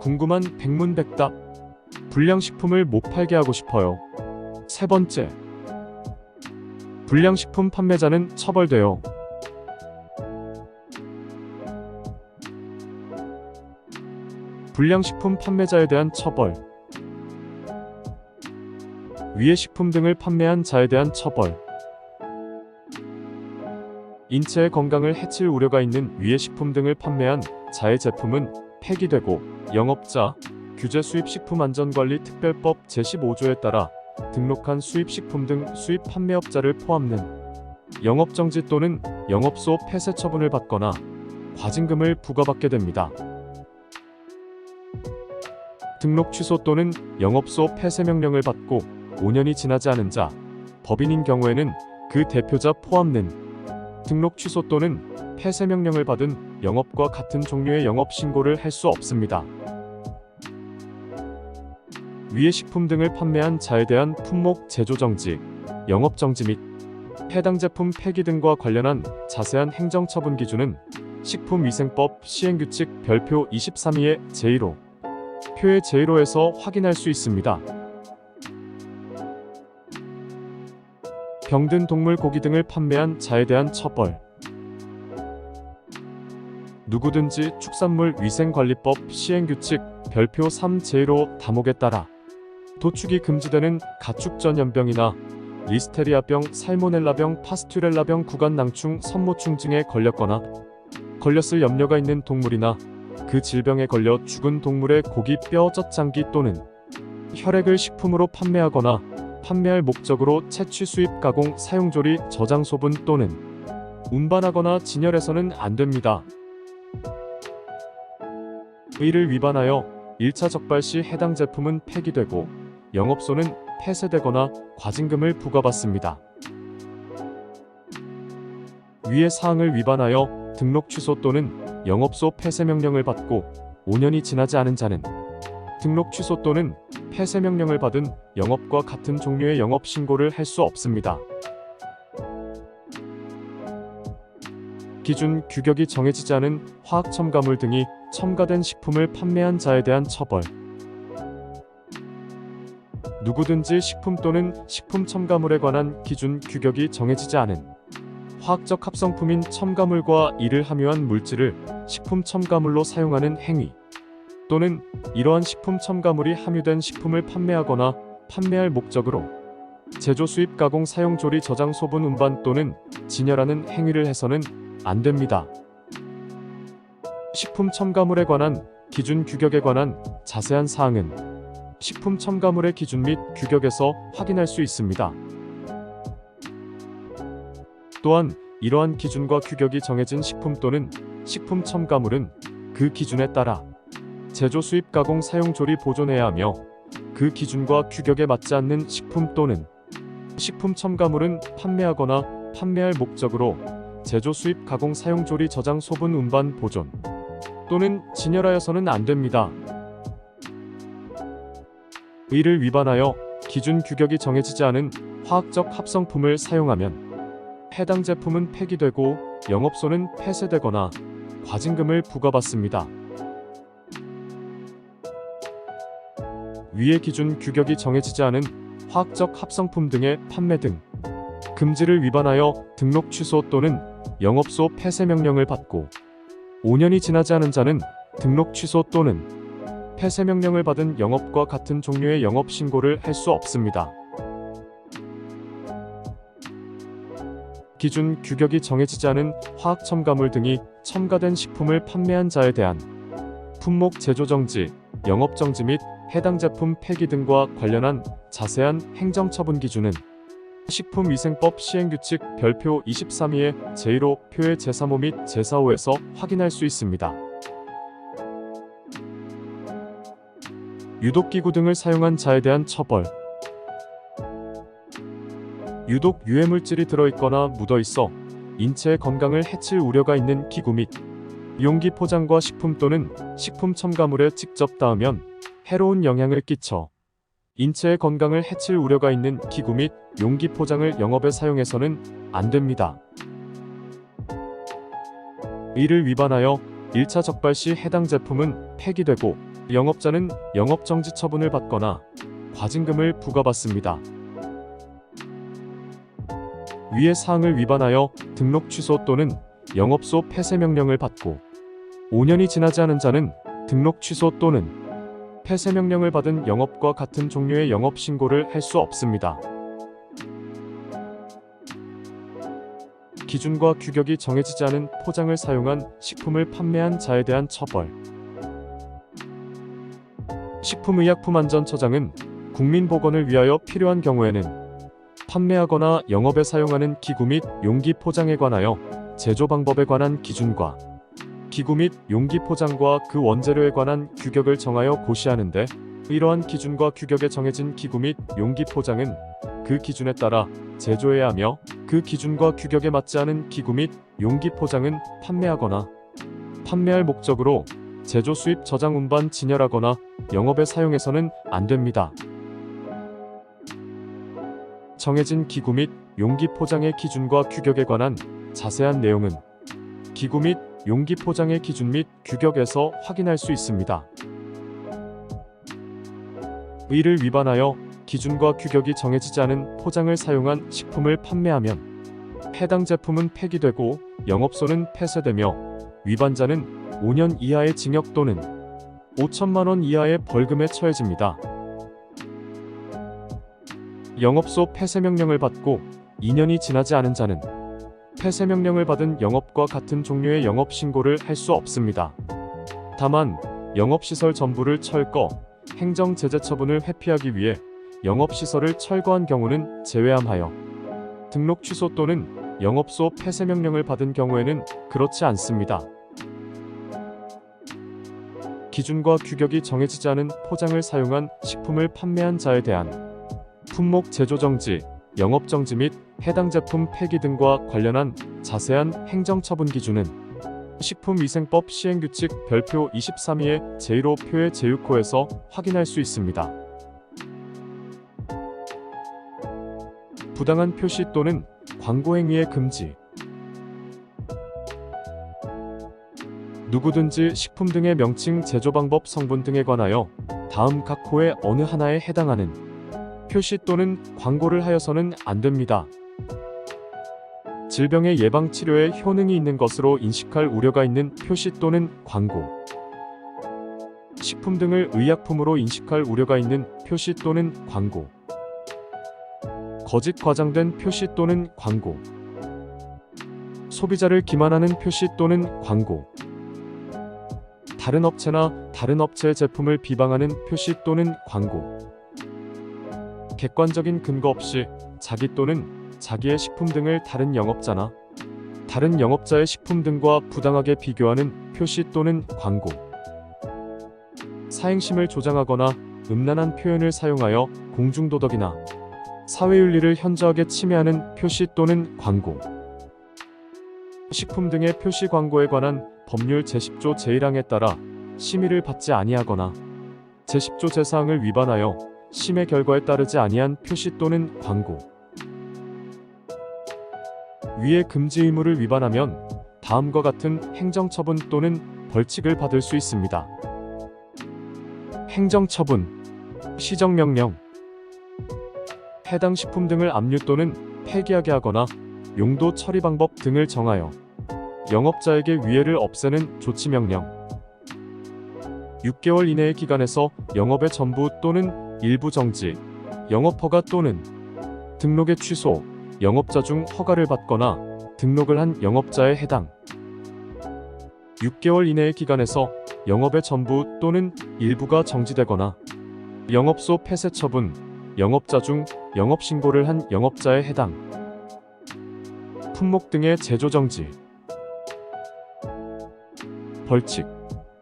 궁금한 백문백답. 불량식품을 못 팔게 하고 싶어요. 세 번째. 불량식품 판매자는 처벌돼요. 불량식품 판매자에 대한 처벌. 위의 식품 등을 판매한 자에 대한 처벌. 인체의 건강을 해칠 우려가 있는 위의 식품 등을 판매한 자의 제품은 폐기되고 영업자 규제 수입식품안전관리 특별법 제15조에 따라 등록한 수입식품 등 수입 판매업자를 포함는 영업정지 또는 영업소 폐쇄 처분을 받거나 과징금을 부과받게 됩니다. 등록 취소 또는 영업소 폐쇄 명령을 받고 5년이 지나지 않은 자, 법인인 경우에는 그 대표자 포함는 등록 취소 또는 폐쇄 명령을 받은 영업과 같은 종류의 영업 신고를 할 수 없습니다. 위의 식품 등을 판매한 자에 대한 품목 제조 정지, 영업 정지 및 해당 제품 폐기 등과 관련한 자세한 행정 처분 기준은 식품위생법 시행규칙 별표 23의 제1호 표의 제1호에서 확인할 수 있습니다. 병든 동물 고기 등을 판매한 자에 대한 처벌 누구든지 축산물 위생관리법 시행규칙 별표 3 제1호 다목에 따라 도축이 금지되는 가축 전염병이나 리스테리아병, 살모넬라병, 파스튜렐라병, 구간낭충, 선모충 등에 걸렸거나 걸렸을 염려가 있는 동물이나 그 질병에 걸려 죽은 동물의 고기, 뼈, 젖장기 또는 혈액을 식품으로 판매하거나 판매할 목적으로 채취, 수입, 가공, 사용, 조리, 저장, 소분 또는 운반하거나 진열해서는 안 됩니다. 의를 위반하여 1차 적발 시 해당 제품은 폐기되고 영업소는 폐쇄되거나 과징금을 부과받습니다. 위의 사항을 위반하여 등록 취소 또는 영업소 폐쇄 명령을 받고 5년이 지나지 않은 자는 등록 취소 또는 폐쇄 명령을 받은 영업과 같은 종류의 영업 신고를 할 수 없습니다. 기준 규격이 정해지지 않은 화학 첨가물 등이 첨가된 식품을 판매한 자에 대한 처벌. 누구든지 식품 또는 식품 첨가물에 관한 기준 규격이 정해지지 않은 화학적 합성품인 첨가물과 이를 함유한 물질을 식품 첨가물로 사용하는 행위 또는 이러한 식품 첨가물이 함유된 식품을 판매하거나 판매할 목적으로 제조 수입 가공 사용 조리 저장 소분 운반 또는 진열하는 행위를 해서는 안 됩니다. 식품 첨가물에 관한 기준 규격에 관한 자세한 사항은 식품 첨가물의 기준 및 규격에서 확인할 수 있습니다. 또한 이러한 기준과 규격이 정해진 식품 또는 식품 첨가물은 그 기준에 따라 제조 수입 가공 사용 조리 보존해야 하며 그 기준과 규격에 맞지 않는 식품 또는 식품 첨가물은 판매하거나 판매할 목적으로 제조 수입 가공 사용 조리 저장 소분 운반 보존 또는 진열하여서는 안 됩니다. 의를 위반하여 기준 규격이 정해지지 않은 화학적 합성품을 사용하면 해당 제품은 폐기되고 영업소는 폐쇄되거나 과징금을 부과받습니다. 위의 기준 규격이 정해지지 않은 화학적 합성품 등의 판매 등 금지를 위반하여 등록 취소 또는 영업소 폐쇄 명령을 받고 5년이 지나지 않은 자는 등록 취소 또는 폐쇄 명령을 받은 영업과 같은 종류의 영업 신고를 할 수 없습니다. 기준 규격이 정해지지 않은 화학 첨가물 등이 첨가된 식품을 판매한 자에 대한 품목 제조 정지, 영업 정지 및 해당 제품 폐기 등과 관련한 자세한 행정 처분 기준은 식품위생법 시행규칙 별표 23의 제1호 표의 제3호 및 제4호에서 확인할 수 있습니다. 유독기구 등을 사용한 자에 대한 처벌 유독 유해물질이 들어있거나 묻어있어 인체의 건강을 해칠 우려가 있는 기구 및 용기 포장과 식품 또는 식품 첨가물에 직접 닿으면 해로운 영향을 끼쳐 인체의 건강을 해칠 우려가 있는 기구 및 용기 포장을 영업에 사용해서는 안 됩니다. 이를 위반하여 1차 적발 시 해당 제품은 폐기되고 영업자는 영업정지 처분을 받거나 과징금을 부과받습니다. 위의 사항을 위반하여 등록 취소 또는 영업소 폐쇄 명령을 받고 5년이 지나지 않은 자는 등록 취소 또는 폐쇄 명령을 받은 영업과 같은 종류의 영업 신고를 할 수 없습니다. 기준과 규격이 정해지지 않은 포장을 사용한 식품을 판매한 자에 대한 처벌. 식품의약품안전처장은 국민 보건을 위하여 필요한 경우에는 판매하거나 영업에 사용하는 기구 및 용기 포장에 관하여 제조 방법에 관한 기준과 기구 및 용기 포장과 그 원재료에 관한 규격을 정하여 고시하는데 이러한 기준과 규격에 정해진 기구 및 용기 포장은 그 기준에 따라 제조해야 하며 그 기준과 규격에 맞지 않은 기구 및 용기 포장은 판매하거나 판매할 목적으로 제조 수입 저장 운반 진열하거나 영업에 사용해서는 안 됩니다. 정해진 기구 및 용기 포장의 기준과 규격에 관한 자세한 내용은 기구 및 용기 포장의 기준 및 규격에서 확인할 수 있습니다. 이를 위반하여 기준과 규격이 정해지지 않은 포장을 사용한 식품을 판매하면 해당 제품은 폐기되고 영업소는 폐쇄되며 위반자는 5년 이하의 징역 또는 5천만 원 이하의 벌금에 처해집니다. 영업소 폐쇄 명령을 받고 2년이 지나지 않은 자는 폐쇄 명령을 받은 영업과 같은 종류의 영업 신고를 할 수 없습니다. 다만 영업시설 전부를 철거, 행정 제재 처분을 회피하기 위해 영업시설을 철거한 경우는 제외함하여 등록 취소 또는 영업소 폐쇄 명령을 받은 경우에는 그렇지 않습니다. 기준과 규격이 정해지지 않은 포장을 사용한 식품을 판매한 자에 대한 품목 제조 정지, 영업 정지 및 해당 제품 폐기 등과 관련한 자세한 행정처분 기준은 식품위생법 시행규칙 별표 23위의 제1호 표의 제6호에서 확인할 수 있습니다. 부당한 표시 또는 광고 행위의 금지 누구든지 식품 등의 명칭 제조 방법 성분 등에 관하여 다음 각 호의 어느 하나에 해당하는 표시 또는 광고를 하여서는 안 됩니다. 질병의 예방 치료에 효능이 있는 것으로 인식할 우려가 있는 표시 또는 광고. 식품 등을 의약품으로 인식할 우려가 있는 표시 또는 광고. 거짓 과장된 표시 또는 광고. 소비자를 기만하는 표시 또는 광고. 다른 업체나 다른 업체의 제품을 비방하는 표시 또는 광고. 객관적인 근거 없이 자기 또는 자기의 식품 등을 다른 영업자나 다른 영업자의 식품 등과 부당하게 비교하는 표시 또는 광고. 사행심을 조장하거나 음란한 표현을 사용하여 공중도덕이나 사회윤리를 현저하게 침해하는 표시 또는 광고. 식품 등의 표시 광고에 관한 법률 제10조 제1항에 따라 심의를 받지 아니하거나 제10조 제4항을 위반하여 심의 결과에 따르지 아니한 표시 또는 광고. 위의 금지 의무를 위반하면 다음과 같은 행정처분 또는 벌칙을 받을 수 있습니다. 행정처분, 시정명령, 해당 식품 등을 압류 또는 폐기하게 하거나 용도 처리 방법 등을 정하여 영업자에게 위해를 없애는 조치명령 6개월 이내의 기간에서 영업의 전부 또는 일부 정지, 영업 허가 또는 등록의 취소, 영업자 중 허가를 받거나 등록을 한 영업자에 해당 6개월 이내의 기간에서 영업의 전부 또는 일부가 정지되거나 영업소 폐쇄 처분, 영업자 중 영업 신고를 한 영업자에 해당 품목 등의 제조 정지. 벌칙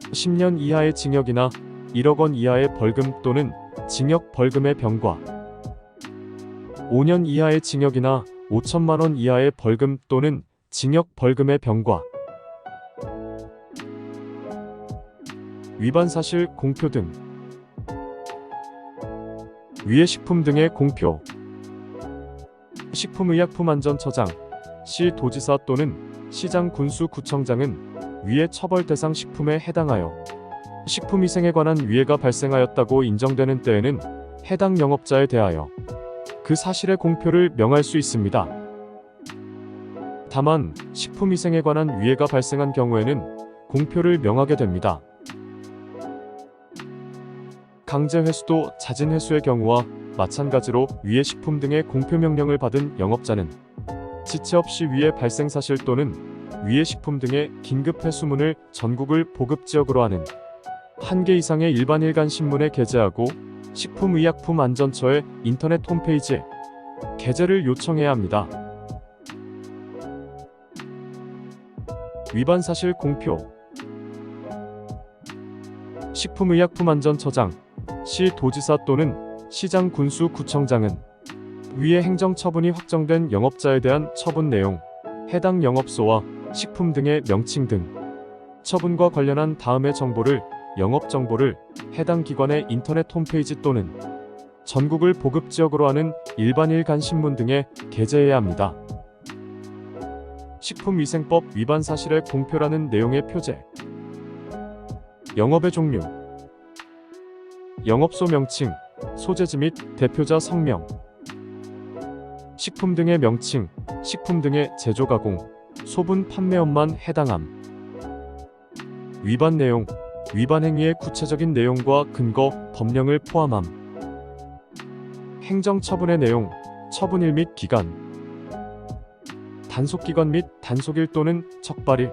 10년 이하의 징역이나 1억 원 이하의 벌금 또는 징역 벌금의 병과 5년 이하의 징역이나 5천만 원 이하의 벌금 또는 징역 벌금의 병과 위반 사실 공표 등 위의 식품 등의 공표 식품의약품안전처장 시 도지사 또는 시장 군수구청장은 위해 처벌 대상 식품에 해당하여 식품위생에 관한 위해가 발생하였다고 인정되는 때에는 해당 영업자에 대하여 그 사실의 공표를 명할 수 있습니다. 다만 식품위생에 관한 위해가 발생한 경우에는 공표를 명하게 됩니다. 강제 회수도 잦은 회수의 경우와 마찬가지로 위해 식품 등의 공표 명령을 받은 영업자는 지체 없이 위해 발생 사실 또는 위해 식품 등의 긴급 회수문을 전국을 보급 지역으로 하는 한 개 이상의 일반 일간 신문에 게재하고 식품의약품안전처의 인터넷 홈페이지에 게재를 요청해야 합니다. 위반 사실 공표 식품의약품안전처장 시 도지사 또는 시장 군수 구청장은 위의 행정처분이 확정된 영업자에 대한 처분 내용, 해당 영업소와 식품 등의 명칭 등 처분과 관련한 다음의 정보를 영업 정보를 해당 기관의 인터넷 홈페이지 또는 전국을 보급 지역으로 하는 일반 일 간 신문 등에 게재해야 합니다. 식품위생법 위반 사실의 공표라는 내용의 표제. 영업의 종류. 영업소 명칭, 소재지 및 대표자 성명. 식품 등의 명칭, 식품 등의 제조 가공, 소분 판매업만 해당함. 위반 내용, 위반 행위의 구체적인 내용과 근거, 법령을 포함함. 행정처분의 내용, 처분일 및 기간. 단속기간 및 단속일 또는 척발일.